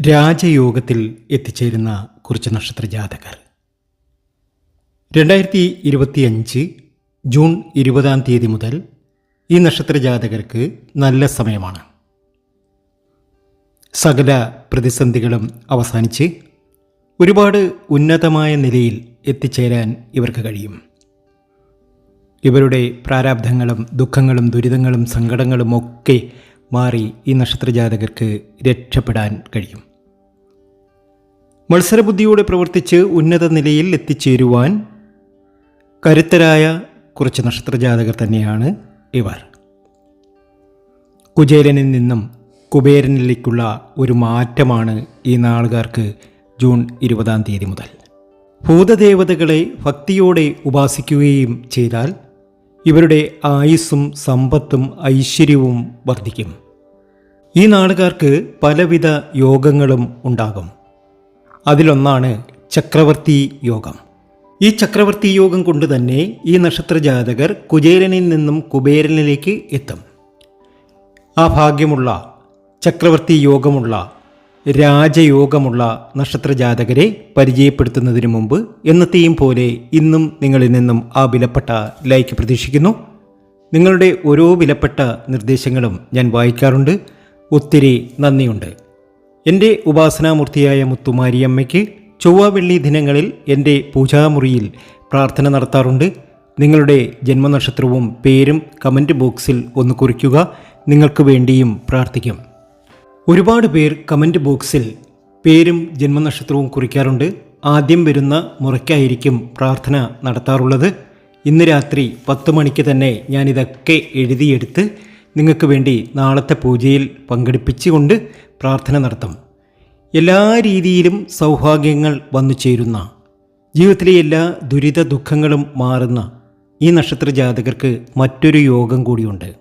രാജയോഗത്തിൽ എത്തിച്ചേരുന്ന കുറച്ച് നക്ഷത്ര ജാതകർ. രണ്ടായിരത്തി ഇരുപത്തിയഞ്ച് ജൂൺ ഇരുപതാം തീയതി മുതൽ ഈ നക്ഷത്ര ജാതകർക്ക് നല്ല സമയമാണ്. സകല പ്രതിസന്ധികളും അവസാനിച്ച് ഒരുപാട് ഉന്നതമായ നിലയിൽ എത്തിച്ചേരാൻ ഇവർക്ക് കഴിയും. ഇവരുടെ പ്രാരാബ്ധങ്ങളും ദുഃഖങ്ങളും ദുരിതങ്ങളും സങ്കടങ്ങളും ഒക്കെ മാറി ഈ നക്ഷത്ര ജാതകർക്ക് രക്ഷപ്പെടാൻ കഴിയും. മത്സരബുദ്ധിയോടെ പ്രവർത്തിച്ച് ഉന്നത നിലയിൽ എത്തിച്ചേരുവാൻ കരുത്തരായ കുറച്ച് നക്ഷത്രജാതകർ തന്നെയാണ് ഇവർ. കുചേരനിൽ നിന്നും കുബേരനിലേക്കുള്ള ഒരു മാറ്റമാണ് ഈ നാളുകാർക്ക് ജൂൺ ഇരുപതാം തീയതി മുതൽ. ഭൂതദേവതകളെ ഭക്തിയോടെ ഉപാസിക്കുകയും ചെയ്താൽ ഇവരുടെ ആയുസ്സും സമ്പത്തും ഐശ്വര്യവും വർദ്ധിക്കും. ഈ നാടുകാർക്ക് പലവിധ യോഗങ്ങളും ഉണ്ടാകും. അതിലൊന്നാണ് ചക്രവർത്തി യോഗം. ഈ ചക്രവർത്തി യോഗം കൊണ്ട് തന്നെ ഈ നക്ഷത്ര ജാതകർ കുചേരനിൽ നിന്നും കുബേരനിലേക്ക് എത്തും. ആ ഭാഗ്യമുള്ള ചക്രവർത്തി യോഗമുള്ള രാജയോഗമുള്ള നക്ഷത്ര ജാതകരെ പരിചയപ്പെടുത്തുന്നതിന് മുമ്പ് എന്നത്തെയും പോലെ ഇന്നും നിങ്ങളിൽ നിന്നും ആ വിലപ്പെട്ട ലൈക്ക് പ്രതീക്ഷിക്കുന്നു. നിങ്ങളുടെ ഓരോ വിലപ്പെട്ട നിർദ്ദേശങ്ങളും ഞാൻ വായിക്കാറുണ്ട്. ഒത്തിരി നന്ദിയുണ്ട്. എന്റെ ഉപാസനാമൂർത്തിയായ മുത്തുമാരിയമ്മയ്ക്ക് ചൊവ്വ വെള്ളി ദിനങ്ങളിൽ എന്റെ പൂജാമുറിയിൽ പ്രാർത്ഥന നടത്താറുണ്ട്. നിങ്ങളുടെ ജന്മനക്ഷത്രവും പേരും കമന്റ് ബോക്സിൽ ഒന്ന് കുറിക്കുക. നിങ്ങൾക്ക് വേണ്ടിയും പ്രാർത്ഥിക്കും. ഒരുപാട് പേർ കമന്റ് ബോക്സിൽ പേരും ജന്മനക്ഷത്രവും കുറിക്കാറുണ്ട്. ആദ്യം വരുന്ന മുറയ്ക്കായിരിക്കും പ്രാർത്ഥന നടത്താറുള്ളത്. ഇന്ന് രാത്രി പത്ത് മണിക്ക് തന്നെ ഞാനിതൊക്കെ എഴുതിയെടുത്ത് നിങ്ങൾക്ക് വേണ്ടി നാളത്തെ പൂജയിൽ പങ്കെടുപ്പിച്ചുകൊണ്ട് പ്രാർത്ഥന നടത്തും. എല്ലാ രീതിയിലും സൗഭാഗ്യങ്ങൾ വന്നു ചേരുന്ന ജീവിതത്തിലെ എല്ലാ ദുരിത ദുഃഖങ്ങളും മാറുന്ന ഈ നക്ഷത്ര ജാതകർക്ക് മറ്റൊരു യോഗം കൂടിയുണ്ട്.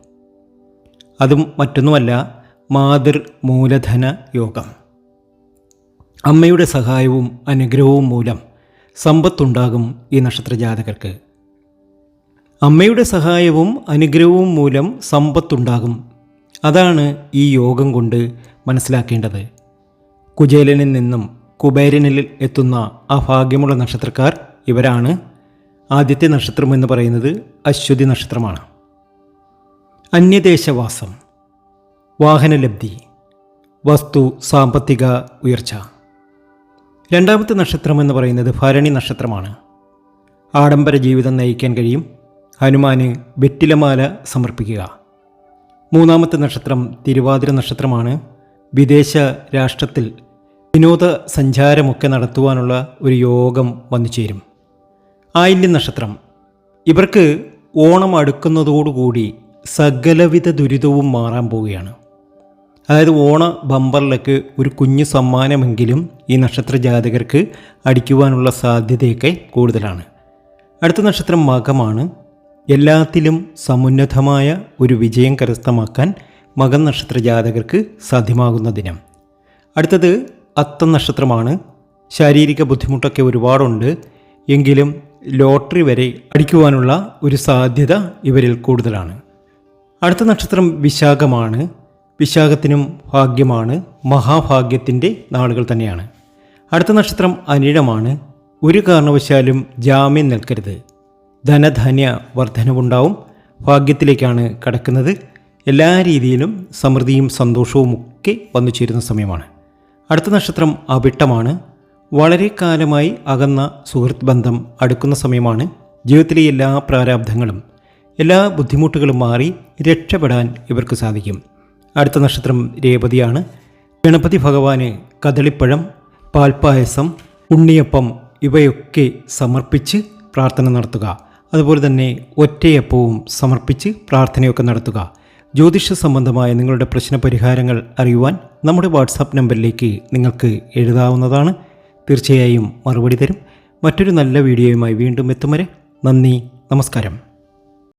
അതും മറ്റൊന്നുമല്ല മാതൃ മൂലധന യോഗം. അമ്മയുടെ സഹായവും അനുഗ്രഹവും മൂലം സമ്പത്തുണ്ടാകും ഈ നക്ഷത്ര ജാതകർക്ക്. അമ്മയുടെ സഹായവും അനുഗ്രഹവും മൂലം സമ്പത്തുണ്ടാകും. അതാണ് ഈ യോഗം കൊണ്ട് മനസ്സിലാക്കേണ്ടത്. കുചേലനിൽ നിന്നും കുബേരനിൽ എത്തുന്ന ആ ഭാഗ്യമുള്ള നക്ഷത്രക്കാർ ഇവരാണ്. ആദ്യത്തെ നക്ഷത്രം എന്ന് പറയുന്നത് അശ്വതി നക്ഷത്രമാണ്. അന്യദേശവാസം വാഹനലബ്ധി വസ്തു സാമ്പത്തിക ഉയർച്ച. രണ്ടാമത്തെ നക്ഷത്രം എന്ന് പറയുന്നത് ഭരണി നക്ഷത്രമാണ്. ആഡംബര ജീവിതം നയിക്കാൻ കഴിയും. ഹനുമാന് വെറ്റിലമാല സമർപ്പിക്കുക. മൂന്നാമത്തെ നക്ഷത്രം തിരുവാതിര നക്ഷത്രമാണ്. വിദേശ രാഷ്ട്രത്തിൽ വിനോദ സഞ്ചാരമൊക്കെ നടത്തുവാനുള്ള ഒരു യോഗം വന്നു ചേരും. ആയില്യം നക്ഷത്രം. ഇവർക്ക് ഓണം അടുക്കുന്നതോടുകൂടി സകലവിധ ദുരിതവും മാറാൻ പോവുകയാണ്. അതായത് ഓണ ബമ്പറിലൊക്കെ ഒരു കുഞ്ഞു സമ്മാനമെങ്കിലും ഈ നക്ഷത്ര ജാതകർക്ക് അടിക്കുവാനുള്ള സാധ്യതയൊക്കെ കൂടുതലാണ്. അടുത്ത നക്ഷത്രം മകമാണ്. എല്ലാത്തിലും സമുന്നതമായ ഒരു വിജയം കരസ്ഥമാക്കാൻ മകൻ നക്ഷത്ര ജാതകർക്ക് സാധ്യമാകുന്ന ദിനം. അടുത്തത് അത്തം നക്ഷത്രമാണ് ശാരീരിക ബുദ്ധിമുട്ടൊക്കെ ഒരുപാടുണ്ട്. എങ്കിലും ലോട്ടറി വരെ അടിക്കുവാനുള്ള ഒരു സാധ്യത ഇവരിൽ കൂടുതലാണ്. അടുത്ത നക്ഷത്രം വിശാഖമാണ്. വിശാഖത്തിനും ഭാഗ്യമാണ്. മഹാഭാഗ്യത്തിന്റെ നാളുകൾ തന്നെയാണ്. അടുത്ത നക്ഷത്രം അനിഴമാണ്. ഒരു കാരണവശാലും ജാമ്യം നിൽക്കരുത്. ധനധാന്യ വർധനവുണ്ടാവും. ഭാഗ്യത്തിലേക്കാണ് കടക്കുന്നത്. എല്ലാ രീതിയിലും സമൃദ്ധിയും സന്തോഷവും ഒക്കെ വന്നു ചേരുന്ന സമയമാണ്. അടുത്ത നക്ഷത്രം അവിട്ടമാണ്. വളരെ കാലമായി അകന്ന സുഹൃത്ത് ബന്ധം അടുക്കുന്ന സമയമാണ്. ജീവിതത്തിലെ എല്ലാ പ്രാരാബ്ധങ്ങളും എല്ലാ ബുദ്ധിമുട്ടുകളും മാറി രക്ഷപ്പെടാൻ ഇവർക്ക് സാധിക്കും. അടുത്ത നക്ഷത്രം രേവതിയാണ്. ഗണപതി ഭഗവാന് കദളിപ്പഴം പാൽപ്പായസം ഉണ്ണിയപ്പം ഇവയൊക്കെ സമർപ്പിച്ച് പ്രാർത്ഥന നടത്തുക. അതുപോലെ തന്നെ ഒറ്റയപ്പവും സമർപ്പിച്ച് പ്രാർത്ഥനയൊക്കെ നടത്തുക. ജ്യോതിഷ സംബന്ധമായ നിങ്ങളുടെ പ്രശ്ന പരിഹാരങ്ങൾ അറിയുവാൻ നമ്മുടെ വാട്സാപ്പ് നമ്പറിലേക്ക് നിങ്ങൾക്ക് എഴുതാവുന്നതാണ്. തീർച്ചയായും മറുപടി തരും. മറ്റൊരു നല്ല വീഡിയോയുമായി വീണ്ടും എത്തും വരെ നന്ദി നമസ്കാരം.